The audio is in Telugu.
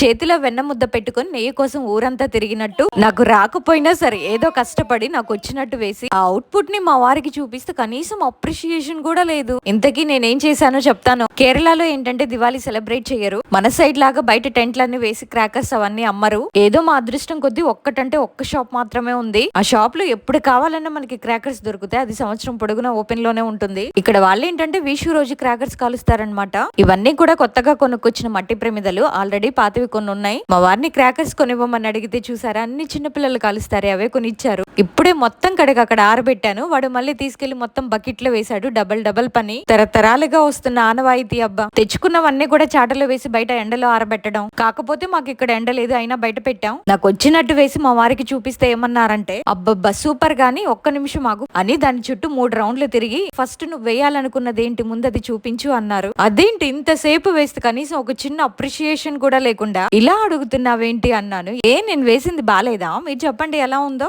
చేతిలో వెన్న ముద్ద పెట్టుకొని నెయ్యి కోసం ఊరంతా తిరిగినట్టు నాకు రాకపోయినా సరే ఏదో కష్టపడి నాకు వచ్చినట్టు వేసి ఆ అవుట్పుట్ని మా వారికి చూపిస్తే కనీసం అప్రిషియేషన్ కూడా లేదు. ఇంతకీ నేనేం చేశానో చెప్తాను. కేరళలో ఏంటంటే దివాళీ సెలబ్రేట్ చేయరు. మన సైడ్ లాగా బయట టెంట్లన్నీ వేసి క్రాకర్స్ అవన్నీ అమ్మరు. ఏదో మా అదృష్టం కొద్దీ ఒక్కటంటే ఒక్క షాప్ మాత్రమే ఉంది. ఆ షాప్లో ఎప్పుడు కావాలన్నా మనకి క్రాకర్స్ దొరుకుతాయి. అది సంవత్సరం పొడుగునా ఓపెన్లోనే ఉంటుంది. ఇక్కడ వాళ్ళు ఏంటంటే విషు రోజు క్రాకర్స్ కాలుస్తారనమాట ఇవన్నీ కూడా కొత్తగా కొనుక్కొచ్చిన మట్టి ప్రమిదలు ఆల్రెడీ పాతవి కొన్ని ఉన్నాయి. మా వారిని క్రాకర్స్ కొనివ్వమని అడిగితే చూసారా అన్ని చిన్నపిల్లలు కాలుస్తారే అవే కొని ఇచ్చారు ఇప్పుడే మొత్తం కడగ అక్కడ ఆరబెట్టాను. వాడు మళ్ళీ తీసుకెళ్ళి మొత్తం బకెట్లో వేశాడు. డబల్ డబల్ పని. తరతరాలుగా వస్తున్న ఆనవాయితీ అబ్బా? తెచ్చుకున్నవన్నీ కూడా చాటలో వేసి బయట ఎండలో ఆరబెట్టడం. కాకపోతే మాకు ఇక్కడ ఎండ లేదు అయినా బయట పెట్టాం. నాకు వచ్చినట్టు వేసి మా వారికి చూపిస్తే ఏమన్నారంటే అబ్బబ్బా సూపర్ గాని ఒక్క నిమిషం ఆగు. అని దాని చుట్టూ మూడు రౌండ్లు తిరిగి ఫస్ట్ నువ్వు వేయాలనుకున్నది ఏంటి? ముందు అది చూపించు అన్నారు. అదేంటి? ఇంతసేపు వేస్తే కనీసం ఒక చిన్న అప్రిషియేషన్ కూడా లేకుండా ఇలా అడుగుతున్నావేంటి? అన్నాను. ఏ నేను వేసింది బాలేదా? మీరు చెప్పండి ఎలా ఉందో?